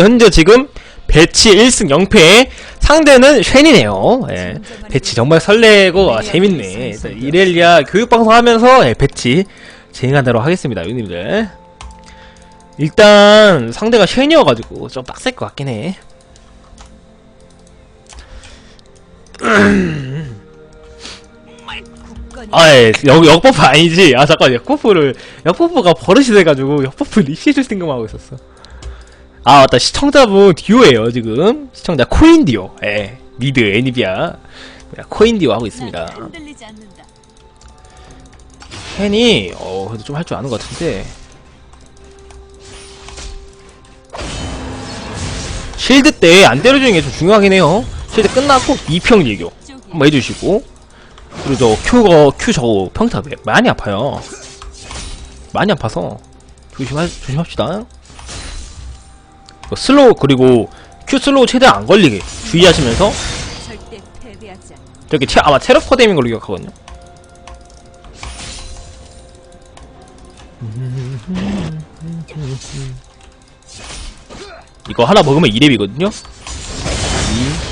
현재 지금 배치 1승 0패 상대는 쉔이네요. 예. 배치 정말 설레고 아, 재밌네. 이렐리아 교육방송 하면서 예, 배치 진행하도록 하겠습니다. 유님들. 일단 상대가 쉔이어가지고 좀 빡셀 것 같긴 해. 아, 예, 역, 역버프 아니지. 아, 잠깐, 역버프를, 역버프가 버릇이 돼가지고, 역버프 리시해줄 생각만 하고 있었어. 아, 맞다. 시청자분 듀오예요 지금. 시청자 코인 듀오. 예. 미드, 애니비아. 코인 듀오 하고 있습니다. 팬이, 어, 그래도 좀 할 줄 아는 것 같은데. 실드 때 안 때려주는 게 좀 중요하긴 해요. 실드 끝나고 2평 일교. 한번 해주시고. 그리고 저 큐가, 큐 저거 평타 매- 많이 아파요. 많이 아파서. 조심하, 조심합시다. 뭐 슬로우, 그리고 큐 슬로우 최대한 안 걸리게 주의하시면서. 저기 체, 아마 체력 퍼데밍 걸로 기억하거든요. 이거 하나 먹으면 2렙이거든요.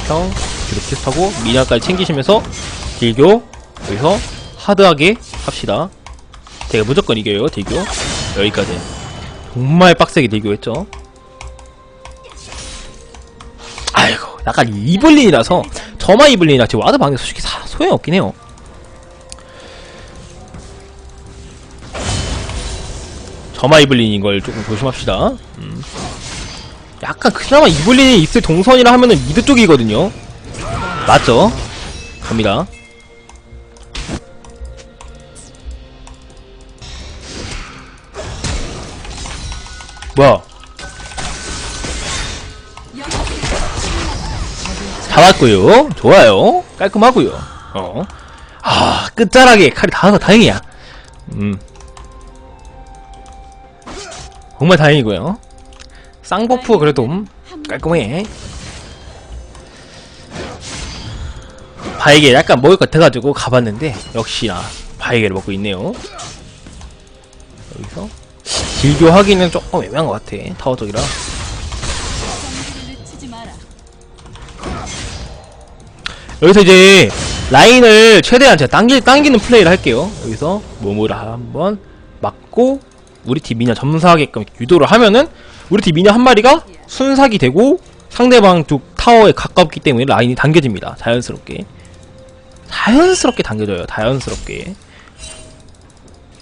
2평 이렇게 하고 미나까지 챙기시면서 딜교 여기서 하드하게 합시다. 제가 무조건 이겨요 딜교 여기까지 정말 빡세게 딜교했죠. 아이고 약간 이블린이라서 저마 이블린이라 지금 와드 방에 솔직히 사, 소용이 없긴 해요. 저마 이블린인 걸 조금 조심합시다. 음. 약간 그나마 이블린이 있을 동선이라 하면은 미드 쪽이거든요. 맞죠? 갑니다. 뭐야 잡았고요. 좋아요. 깔끔하고요. 어. 아 끝자락에 칼이 닿아서 다행이야. 음. 정말 다행이고요. 쌍버프 그래도 음, 깔끔해. 바이게 약간 먹을 것 같아가지고 가봤는데 역시나 바이게를 먹고 있네요. 여기서. 딜교하기는 조금 애매한 것 같아. 타워 쪽이라 여기서 이제 라인을 최대한 제가 당기, 당기는 플레이를 할게요. 여기서 몸으로 한번 맞고 우리 팀 미녀 점사하게끔 유도를 하면은 우리 팀 미녀 한 마리가 순삭이 되고 상대방 쪽 타워에 가깝기 때문에 라인이 당겨집니다. 자연스럽게. 자연스럽게 당겨져요. 자연스럽게.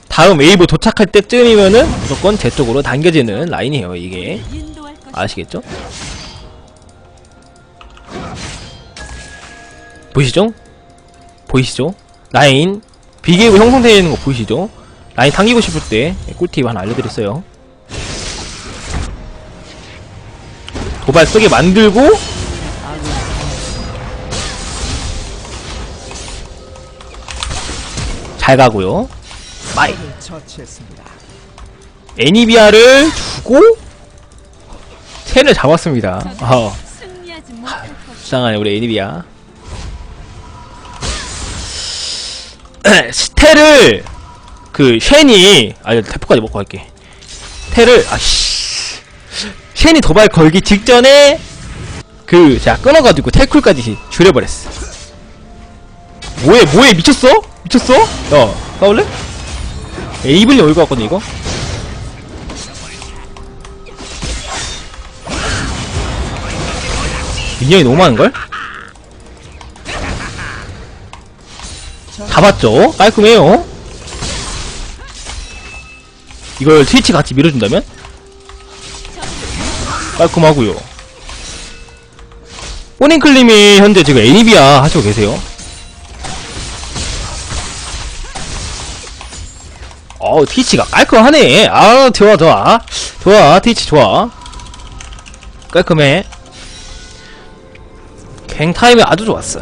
다음 웨이브 도착할 때쯤이면은 무조건 제 쪽으로 당겨지는 라인이에요. 이게. 아시겠죠? 보이시죠? 보이시죠? 라인 비계고 형성되어 있는 거 보이시죠? 라인 당기고 싶을 때 꿀팁 하나 알려드렸어요. 도발 쓰게 만들고 잘 가고요. 마이 애니비아를 주고 텐을 잡았습니다. 어, 것. 불쌍하네 우리 애니비아. 스텔을 그 쉔이 아니 대포까지 먹고 갈게. 테를 아씨 쉔이 도발 걸기 직전에 그 제가 끊어가지고 태클까지 줄여버렸어. 뭐해 뭐해 미쳤어? 미쳤어? 야 싸울래? 에이블리 올것 같거든 이거. 민영이 너무 많은걸? 잡았죠? 깔끔해요. 이걸 트위치 같이 밀어준다면? 깔끔하고요. 꼬닝클님이 현재 지금 애니비아 하시고 계세요. 어우, 트위치가 깔끔하네. 아, 좋아, 좋아. 좋아, 트위치 좋아. 깔끔해. 갱 타임이 아주 좋았어.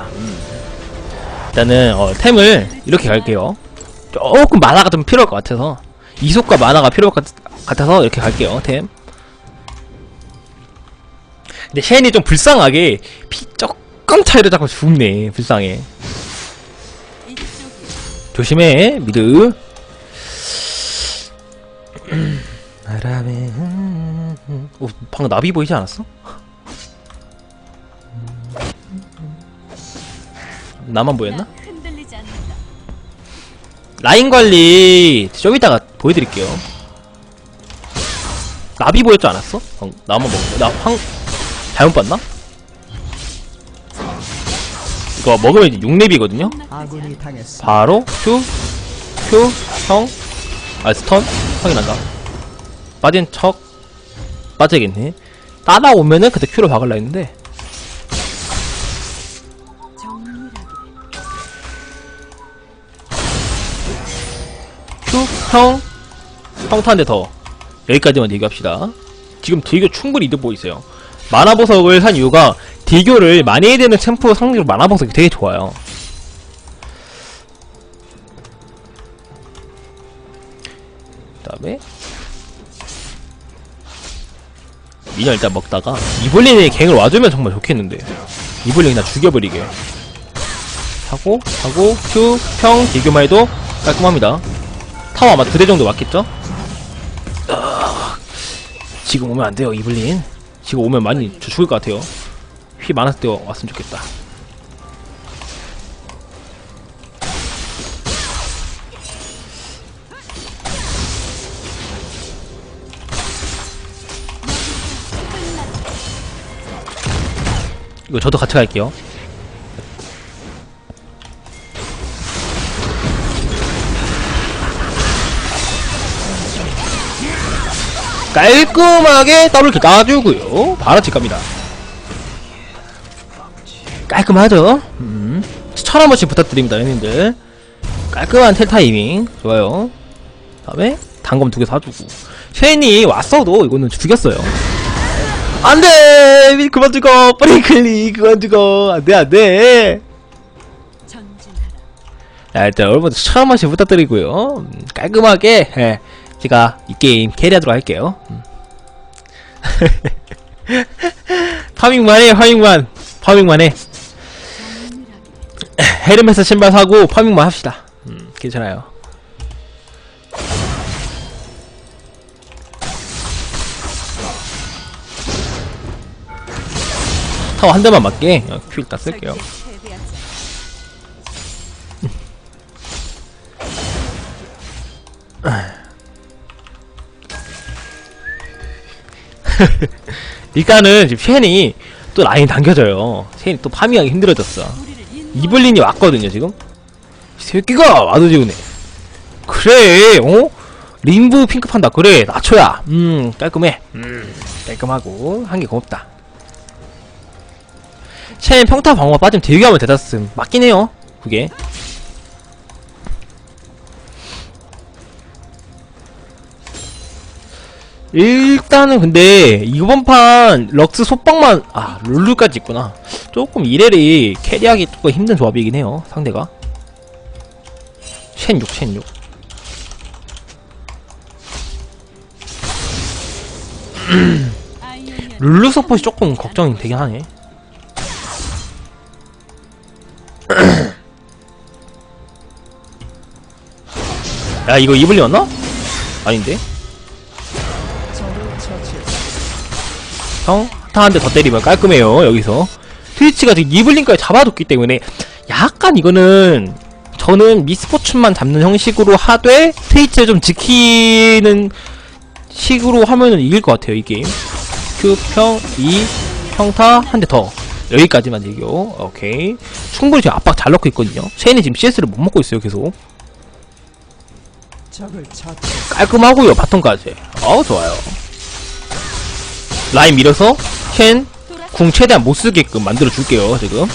일단은 어, 템을 이렇게 갈게요. 조금 만화가 좀 필요할 것 같아서 이속과 만화가 필요할 것 같- 같아서 이렇게 갈게요. 템. 근데 쉔이 좀 불쌍하게 피 조금 차이로 자꾸 죽네. 불쌍해. 조심해 미드. 바람에 어, 방금 나비 보이지 않았어? 나만 보였나? 난 흔들리지 않는다. 라인 관리 좀 이따가 보여드릴게요. 나비 보였지 않았어? 방- 나만 먹었네. 나 황, 잘못 봤나? 이거 먹으면 이제 6렙이거든요? 혼납하지 아군이 않아. 당했습니다. 바로 큐, 큐, 형, 아 스턴 확인한다. 빠진 척 빠지겠네. 따라오면은 그때 큐로 박을라 했는데 큐, 형, 평타 한대 더. 여기까지만 얘기합시다. 지금 딜교 충분히 이득 있어요. 만화 보석을 산 이유가 딜교를 많이 해야 되는 챔프 상대로 만화 보석이 되게 좋아요. 그 다음에 미녀 일단 먹다가 이블린의 갱을 와주면 정말 좋겠는데 이블린 그냥 죽여버리게 하고 하고 큐, 평, 딜교만 해도 깔끔합니다 타워 아마 드레 정도 맞겠죠? 아, 지금 오면 안 돼요 이블린. 지금 오면 많이 저 죽을 것 같아요. 피 많았을 때 왔으면 좋겠다. 이거 저도 같이 갈게요 깔끔하게 더블킬 따주고요. 바로 집 갑니다. 깔끔하죠? 음. 추천 한 번씩 부탁드립니다 형님들. 깔끔한 텔 타이밍. 좋아요. 다음에 단검 두 개 사주고. 쉐인이 왔어도 이거는 죽였어요. 안돼! 미 그만 죽어 브레이클리 그만 죽어 안돼 안돼. 자, 일단 여러분들 처음 한씩 부탁드리고요. 음, 깔끔하게 예, 제가 이 게임 캐리하도록 할게요. 음. 파밍만 해, 파밍만, 파밍만 해. 헤르메스 신발 사고 파밍만 합시다. 음, 괜찮아요. 타워 한 대만 맞게 어, 큐 일단 쓸게요. 일단은 지금 쉔이 또 라인 당겨져요. 쉔이 또 파밍하기 힘들어졌어. 이블린이 왔거든요 지금. 이 새끼가 와도 지우네. 그래, 어? 림브 핑크 판다. 그래, 나초야. 음, 깔끔해. 음, 깔끔하고 한 개 고맙다. 쉔 평타 방어가 빠지면 대기하면 대다슴 맞긴 해요. 그게. 일단은 근데 이번 판 럭스 소빵만 아 룰루까지 있구나 조금 이래리 캐리하기 조금 힘든 조합이긴 해요 상대가 쉔6 쉔6 아이오니아. 룰루 서폿이 조금 걱정이 되긴 하네 야 이거 이블리 왔나? 아닌데 형, 타한 대 더 때리면 깔끔해요, 여기서. 트위치가 지금 이블링까지 잡아줬기 때문에, 약간 이거는, 저는 미스포츠만 잡는 형식으로 하되, 트위치를 좀 지키는 식으로 하면은 이길 것 같아요, 이 게임. Q, 평, 2, 평타, 한 대 더. 여기까지만 얘기요. 오케이. 충분히 지금 압박 잘 넣고 있거든요. 쉐인이 지금 CS를 못 먹고 있어요, 계속. 깔끔하고요, 바톤까지. 어우, 좋아요. 라인 밀어서, 쉔, 궁 최대한 못 쓰게끔 만들어 줄게요 지금.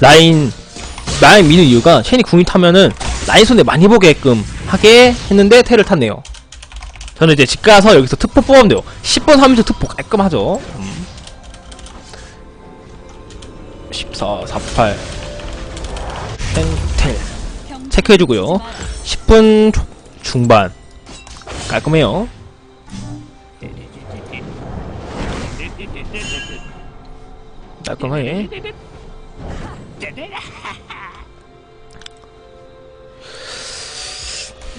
라인 라인 미는 이유가 첸이 궁이 타면은 라인 손에 많이 보게끔 하게 했는데 테를 탔네요. 저는 이제 집 가서 여기서 특포 뽑으면 돼요. 10번 하면서 특포 깔끔하죠? 음. 14, 48 텐텔 평생 체크해주고요. 잊지 마라. 10분 초- 중반. 깔끔해요 깔끔하게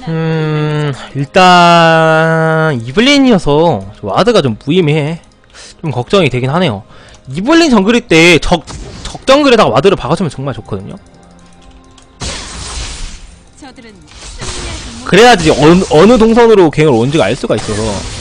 음 음, 일단, 이블린이어서, 좀 와드가 좀 무의미해. 좀 걱정이 되긴 하네요. 이블린 정글일 때, 적, 적 정글에다가 와드를 박아주면 정말 좋거든요. 그래야지 어느, 어느 동선으로 갱을 온지가 알 수가 있어서.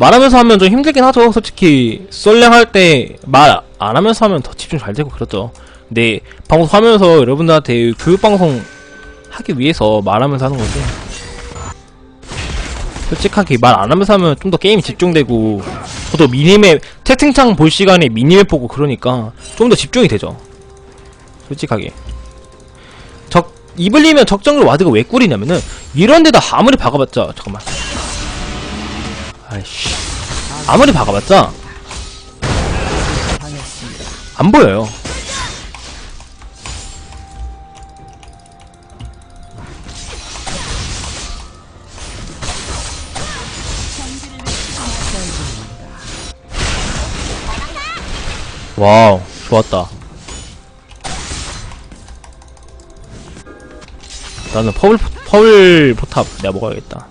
말하면서 하면 좀 힘들긴 하죠. 솔직히 솔랭 할때 말 안 하면서 하면 더 집중 잘 되고 그렇죠. 근데 방송하면서 여러분들한테 교육 방송 하기 위해서 말하면서 하는 거지. 솔직하게 말 안 하면서 하면 좀 더 게임이 집중되고 저도 미니맵 채팅창 볼 시간에 미니맵 보고 그러니까 좀 더 집중이 되죠. 솔직하게. 적 이블리면 적정글 와드가 왜 꿀이냐면은 이런 데다 아무리 박아봤자 잠깐만. 아이씨. 아무리 박아봤자. 안 보여요. 와우, 좋았다. 나는 퍼블, 포- 퍼블 포탑 내가 먹어야겠다.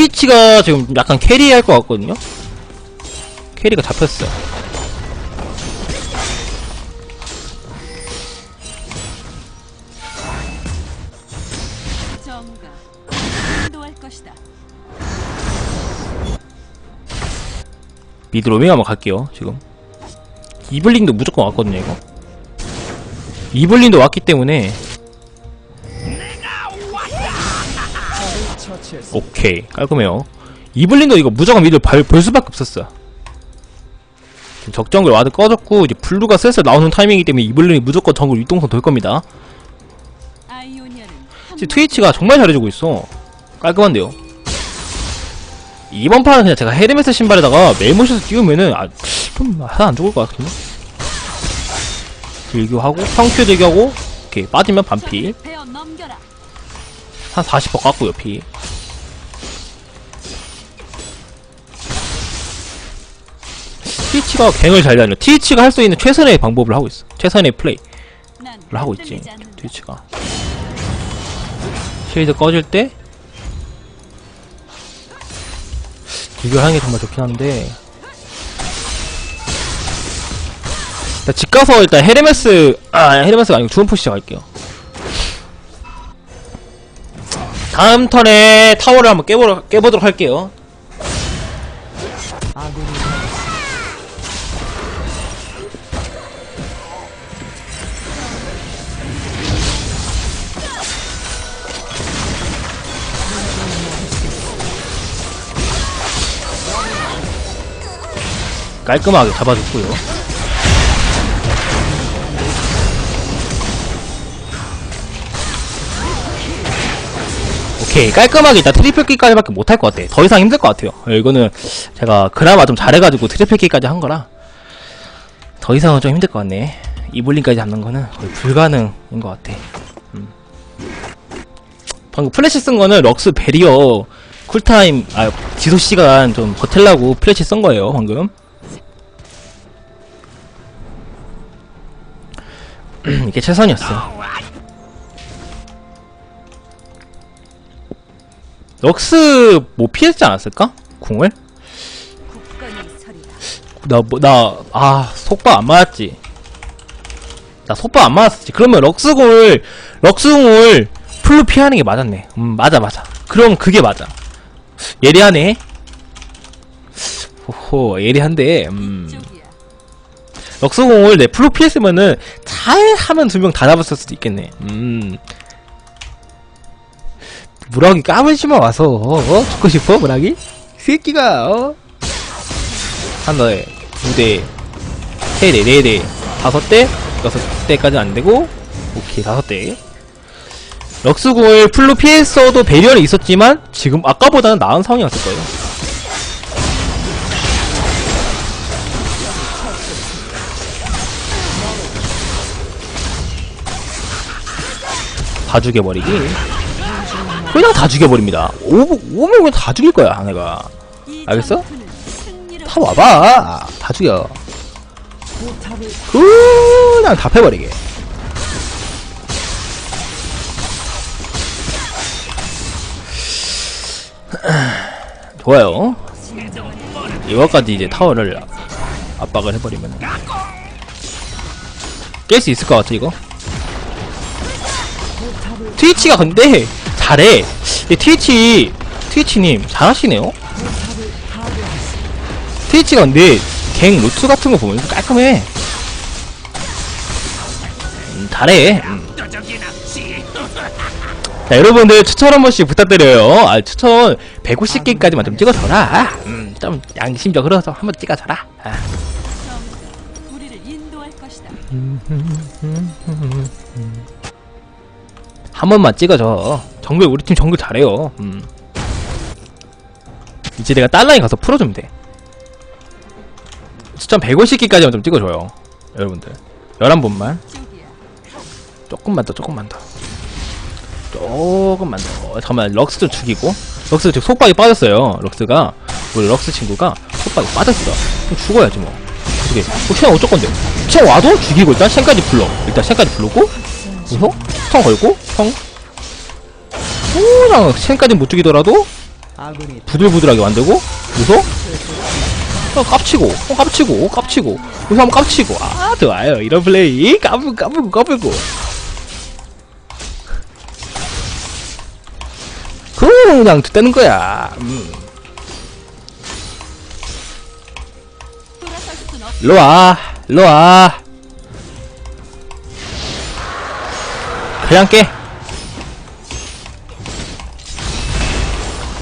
트위치가 지금 약간 캐리할 것 같거든요? 캐리가 잡혔어요. 미드 로밍 한번 갈게요, 지금. 이블린도 무조건 왔거든요, 이거. 이블린도 왔기 때문에, 오케이. 깔끔해요. 이블린도 이거 무조건 미드 발, 볼 수밖에 없었어요. 지금 적정글 와드 꺼졌고, 이제 블루가 슬슬 나오는 타이밍이기 때문에 이블린이 무조건 정글 윗동선 돌 겁니다. 지금 트위치가 정말 잘해주고 있어. 깔끔한데요. 이번 판은 그냥 제가 헤르메스 신발에다가 메모셔서 띄우면은, 아, 좀, 하나 안 죽을 것 같은데? 들교하고, 평큐 대교하고, 오케이, 빠지면 반피. 한 40% 깎고요, 피. 트위치가 갱을 잘 다녀. 트위치가 할 수 있는 최선의 방법을 하고 있어. 최선의 플레이를 난 하고 있지. 트위치가. 쉐이드 꺼질 때, 비교하는 게 정말 좋긴 한데, 일단 집 가서 일단 헤르메스, 아, 헤르메스가 아니고 주원포 시작할게요. 다음 턴에 타워를 한번 깨보러, 깨보도록 할게요. 깔끔하게 잡아줬고요. 오케이 깔끔하게 일단 트리플 킬까지밖에 못할 것 같아. 더 이상 힘들 것 같아요. 어, 이거는 제가 그나마 좀 잘해가지고 트리플 킬까지 한 거라 더 이상은 좀 힘들 것 같네. 이블린까지 잡는 거는 거의 불가능인 것 같아. 음. 방금 플래시 쓴 거는 럭스 베리어 쿨타임 아 지속 시간 좀 버틸라고 플래시 쓴 거예요 방금. 이게 최선이었어. 럭스 뭐 피했지 않았을까? 궁을? 나 뭐 나 아 속박 안 맞았지. 나 속박 안 맞았지. 그러면 럭스궁을 럭스궁을 풀로 피하는 게 맞았네. 음 맞아 맞아. 그럼 그게 맞아. 예리하네. 호호 예리한데. 음. 럭스공을 내 풀로 피했으면은 잘 하면 두 명 다 잡았을 수도 있겠네. 음. 무라기 까불지마 와서 어? 죽고 싶어 무라기? 새끼가 어? 하나에 두 대, 세 대, 네 대, 다섯 대, 여섯 대까지 안 되고 오케이 다섯 대. 럭스공을 풀로 피했어도 배려는 있었지만 지금 아까보다는 나은 상황이었을 거예요. 다 죽여버리기. 그냥 다 죽여버립니다. 오, 오면 그냥 다 죽일 거야. 이 알겠어? 다 와봐. 다 죽여. 그냥 다 패버리게. 좋아요. 이거까지 이제 타워를 압박을 해버리면 깰 수 있을 것 같아 이거. 트위치가 근데 잘해. 이 트위치 트위치님 잘하시네요. 트위치가 근데 갱 루트 같은 거 보면 깔끔해. 음, 잘해. 음. 자, 여러분들 추천 한 번씩 부탁드려요. 아, 추천 150개까지만 좀 찍어줘라. 음, 좀 양심적 흐려서 한번 찍어줘라. 아. 한 번만 찍어줘. 정글 우리 팀 정글 잘해요. 음. 이제 내가 딸라인 가서 풀어주면 돼. 추천 150개까지만 좀 찍어줘요. 여러분들. 11번만. 쪽이야. 조금만 더, 조금만 더. 조금만 더. 어, 잠깐만, 럭스 좀 죽이고. 럭스 지금 속박이 빠졌어요. 럭스가. 우리 럭스 친구가 속박이 빠졌어. 그럼 죽어야지 뭐. 어떻게. 뭐, 쉔 어쩔 건데. 쉔 와도 죽이고 일단 쉔까지 불러. 일단 쉔까지 부르고. 그래서 성 걸고, 성. 그냥 쉔까지 못 죽이더라도 부들부들하게 만들고. 그래서 어, 깝치고, 어, 깝치고, 깝치고. 그래서 한번 깝치고. 아, 좋아요. 이런 플레이. 까불고, 까불고, 까불고. 그냥 됐다는 거야. 음. 일로 와. 그냥 깨.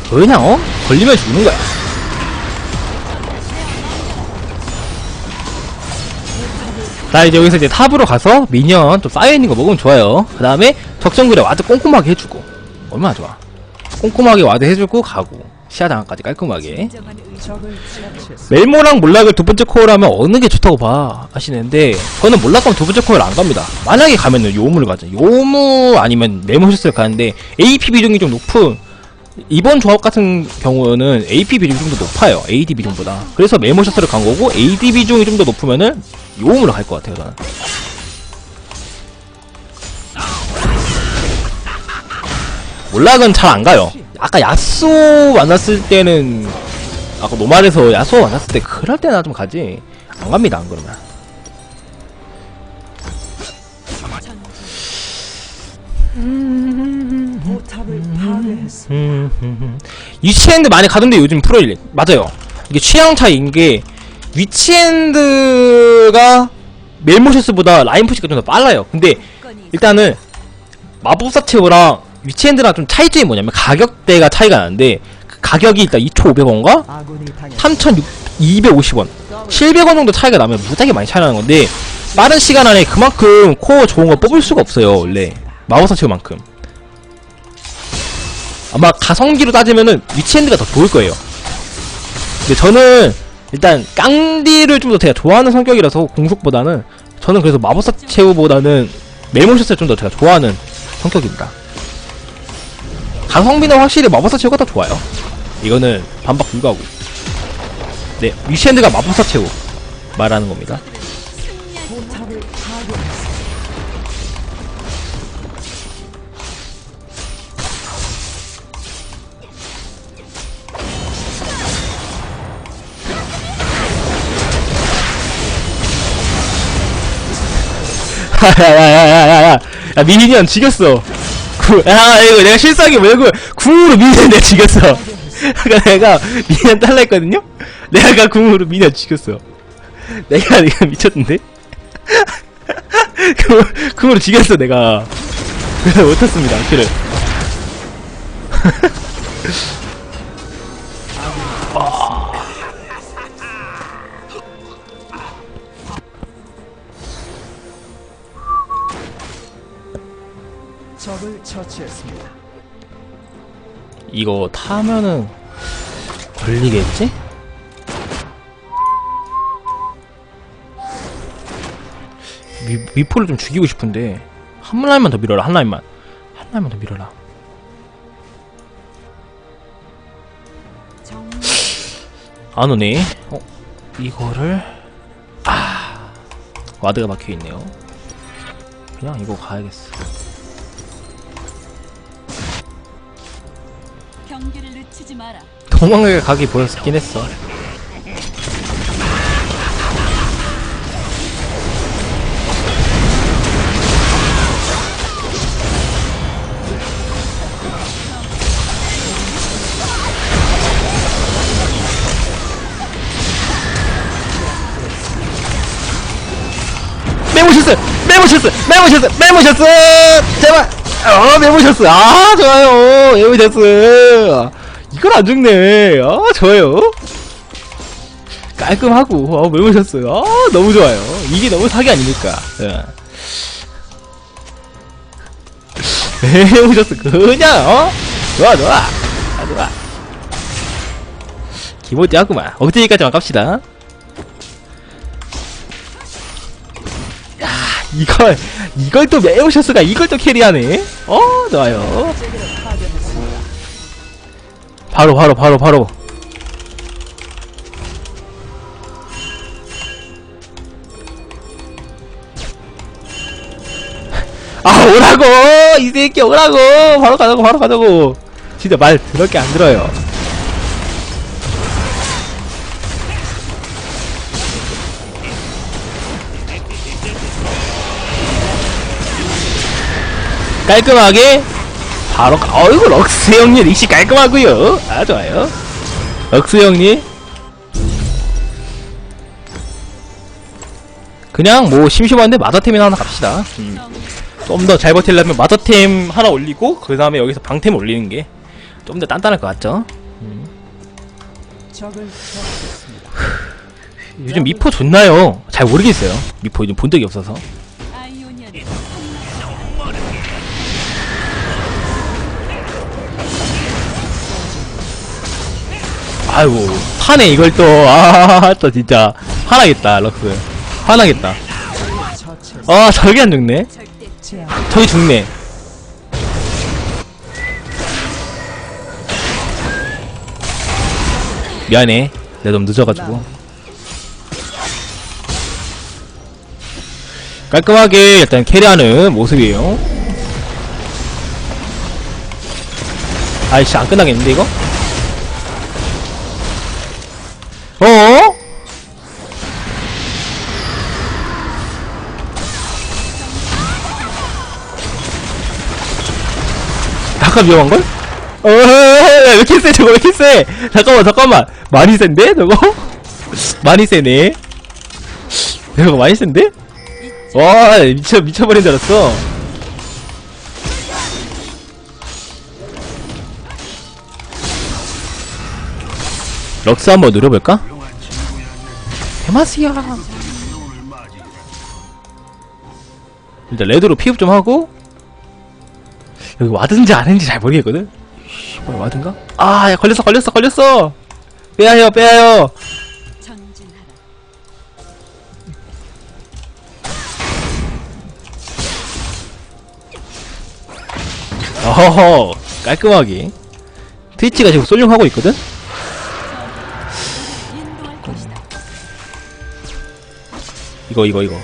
그냥, 어? 걸리면 죽는 거야. 자 이제 여기서 이제 탑으로 가서 미니언 좀 쌓여있는 거 먹으면 좋아요 그 다음에 적정글에 와드 꼼꼼하게 해주고 얼마나 좋아 꼼꼼하게 와드 해주고 가고 시야장까지 깔끔하게. 멜모랑 몰락을 두 번째 코어를 하면 어느 게 좋다고 봐 하시는데 저는 몰락 가면 두 번째 코어를 안 갑니다. 만약에 가면은 요무를 가죠. 요무 아니면 멜모시스를 가는데 AP 비중이 좀 높은 이번 조합 같은 경우는 AP 비중이 좀 더 높아요. AD 비중보다. 그래서 멜모시스를 간 거고 AD 비중이 좀 더 높으면은 요무를 갈것 같아요 저는. 몰락은 잘 안 가요 아까 야쏘 만났을 때는 아까 노말에서 야쏘 만났을 때 그럴 때나 좀 가지. 안 갑니다 안 그러면. 위치핸드 많이 가던데 요즘 프로일 맞아요. 이게 취향 차이인 게 위치핸드가 멜모셔스보다 라인 푸시가 좀 더 빨라요. 근데 일단은 마법사 체오랑 위치핸드랑 좀 차이점이 뭐냐면 가격대가 차이가 나는데 그 가격이 일단 2,500원과 아군이 당했 3,250원. 700원 정도 차이가 나면 무지하게 많이 차이 나는 건데 빠른 시간 안에 그만큼 코어 좋은 거 뽑을 수가 없어요 원래. 마법사 체오만큼. 아마 가성비로 따지면은 위치핸드가 더 좋을 거예요. 근데 저는 일단 깡디를 좀 더 제가 좋아하는 성격이라서 공속보다는 저는 그래서 마법사 체오보다는 멜몬셔스를 좀더 제가 좋아하는 성격입니다 가성비는 확실히 마법사 체오가 더 좋아요. 이거는 반박 불가고. 네 위치핸드가 마법사 체오 말하는 겁니다. 야야야야야야 야 미니언 죽였어 구, 야 이거 내가 실수하게 말고. 궁으로 미니언 내가 죽였어. 아까 내가 미니언 딸라 했거든요? 내가 아까 궁으로 미니언 죽였어. 내가 내가 미쳤는데? 궁, 궁으로 죽였어 내가. 그래서 못했습니다 킬을 이거 타면은 걸리겠지? 미, 미포를 좀 죽이고 싶은데 한 라인만 더 밀어라 한 라인만 한 라인만 더 밀어라 안 오네 어? 이거를 아 와드가 박혀있네요 그냥 이거 가야겠어 도망갈 각이 보였긴 했어. 메모셔스! 메모셔스! 메모셔스! 메모셔스! 제발! 어, 메모셔스! 아, 좋아요! 메모셔스! 이걸 안 죽네. 아, 좋아요. 깔끔하고, 아, 메모셔스. 아, 너무 좋아요. 이게 너무 사기 아닙니까? 예. 메모셔스, 그냥, 어? 좋아, 좋아. 아, 좋아. 기모찌하구만. 억제기까지만 갑시다. 이걸 이걸 또 메오셔스가 이걸 또 캐리하네. 어 좋아요. 바로 바로 바로 바로. 아 오라고 이 새끼 오라고 바로 가자고 바로 가자고 진짜 말 더럽게 안 들어요. 깔끔하게 바로 가- 어이구 럭스 형님 리시 깔끔하고요. 아 좋아요. 럭스 형님. 그냥 뭐 심심한데 마더템이나 하나 갑시다. 음. 좀더 잘 버틸려면 마더템 하나 올리고 그 다음에 여기서 방템 올리는 게 좀 더 단단할 것 같죠? 처치했습니다. 요즘 미포 좋나요? 잘 모르겠어요. 미포 요즘 본 적이 없어서 아이고 파네 이걸 또아또 진짜 화나겠다 럭스. 화나겠다. 아 저기 안 죽네? 저기 죽네. 미안해. 내가 너무 늦어가지고. 깔끔하게 일단 캐리하는 모습이에요. 아이씨 안 끝나겠는데 이거? 어? 약간 위험한걸? 어, 왜 이렇게 세, 저거 왜 이렇게 세? 잠깐만, 잠깐만. 많이 센데, 저거? 많이 세네. 저거 많이 센데? 와, 미쳐, 미쳐버린 줄 알았어. 럭스 한번 누려볼까? 대마스야. 일단 레드로 피업 좀 하고 여기 와든지 아닌지 잘 모르겠거든? 씨, 뭐야 와든가? 아, 야, 걸렸어, 걸렸어, 걸렸어! 빼야요, 빼야요! 어허허, 깔끔하게. 트위치가 지금 솔룡하고 있거든? 이거, 이거, 이거.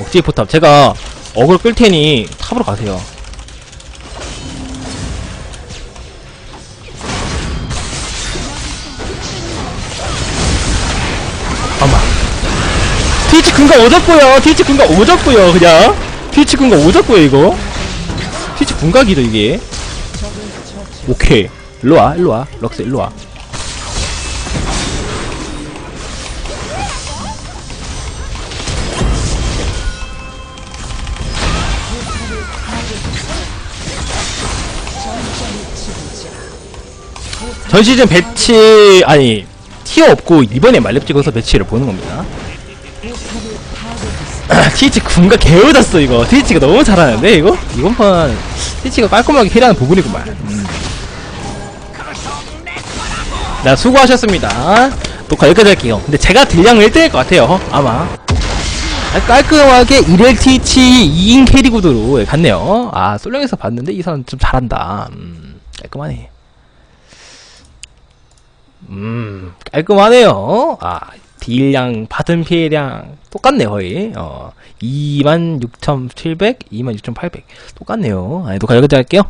억지 포탑. 제가 어그로 끌 테니 탑으로 가세요. 잠깐만. 트위치 근거 오졌고요. 트위치 근거 오졌고요, 그냥. 트위치 근거 오졌고요, 이거. 트위치 분각이죠, 이게. 오케이. 일로와, 일로와. 럭스, 일로와. 전 시즌 배치 아니 티어 없고 이번에 말렙 찍어서 배치를 보는 겁니다. 티치 군가 개어졌어 이거. 티치가 너무 잘하는데 이거 판 티치가 깔끔하게 힐하는 부분이구만. 음. 나 수고하셨습니다. 녹화 여기까지 할게요. 근데 제가 딜량 1등일 것 같아요. 아마. 아, 깔끔하게 1일 티치 2인 캐리 구도로 갔네요. 아, 솔랭에서 봤는데 이 사람 좀 잘한다. 음, 깔끔하네. 음, 깔끔하네요. 아, 딜량, 받은 피해량, 똑같네요, 거의. 어, 26,700, 26,800. 똑같네요. 아, 녹화 여기까지 할게요.